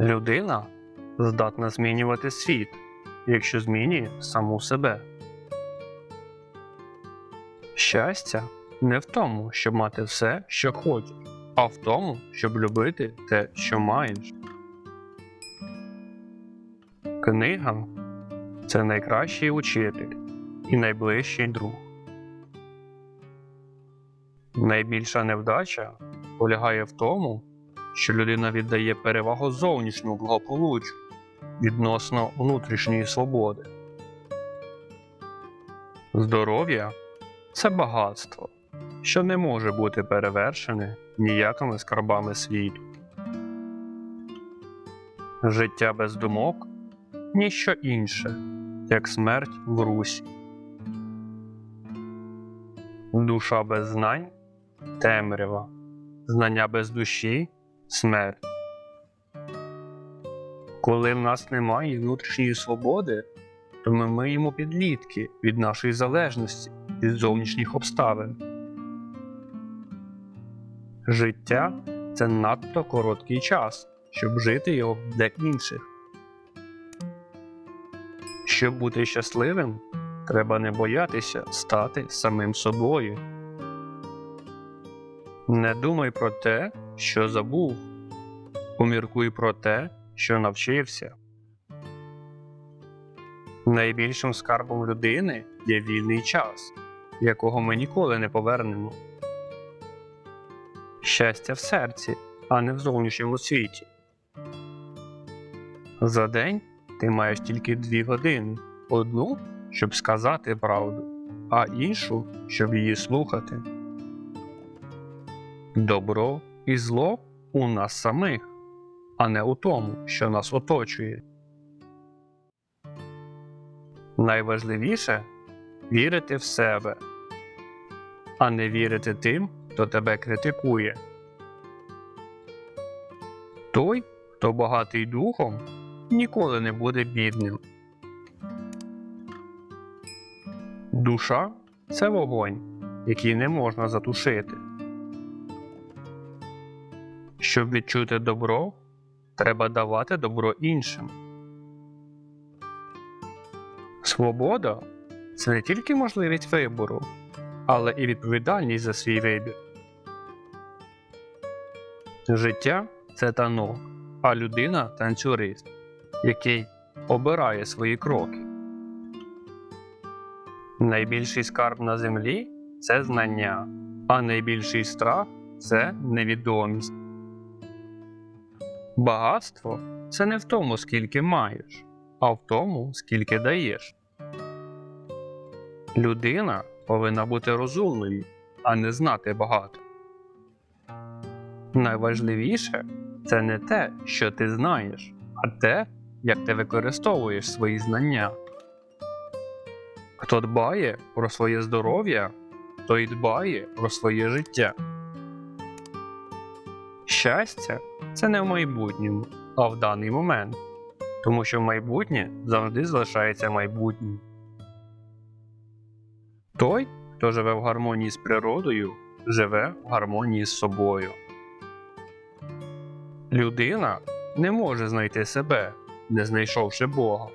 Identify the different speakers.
Speaker 1: Людина здатна змінювати світ, якщо змінює саму себе. Щастя не в тому, щоб мати все, що хочеш, а в тому, щоб любити те, що маєш. Книга це найкращий учитель і найближчий друг. Найбільша невдача полягає в тому, що людина віддає перевагу зовнішньому благополуччю відносно внутрішньої свободи. Здоров'я це багатство, що не може бути перевершене ніякими скарбами світу. Життя без думок ніщо інше, як смерть в русі. Душа без знань темрява, знання без душі смерть. Коли в нас немає внутрішньої свободи, то ми миємо підлітки від нашої залежності від зовнішніх обставин. Життя це надто короткий час, щоб жити його для інших. Щоб бути щасливим, треба не боятися стати самим собою. Не думай про те, що забув, поміркуй про те, що навчився. Найбільшим скарбом людини є вільний час, якого ми ніколи не повернемо. Щастя в серці, а не в зовнішньому світі. За день ти маєш тільки дві години: одну, щоб сказати правду, а іншу, щоб її слухати. Добро і зло у нас самих, а не у тому, що нас оточує. Найважливіше вірити в себе, а не вірити тим, хто тебе критикує. Той, хто багатий духом, ніколи не буде бідним. Душа це вогонь, який не можна затушити. Щоб відчути добро, треба давати добро іншим. Свобода це не тільки можливість вибору, але і відповідальність за свій вибір. Життя це танок, а людина танцюрист, який обирає свої кроки. Найбільший скарб на землі це знання, а найбільший страх це невідомість. Багатство це не в тому, скільки маєш, а в тому, скільки даєш. Людина повинна бути розумною, а не знати багато. Найважливіше це не те, що ти знаєш, а те, як ти використовуєш свої знання. Хто дбає про своє здоров'я, той дбає про своє життя. Щастя це не в майбутньому, а в даний момент, тому що майбутнє завжди залишається майбутнім. Той, хто живе в гармонії з природою, живе в гармонії з собою. Людина не може знайти себе, не знайшовши Бога.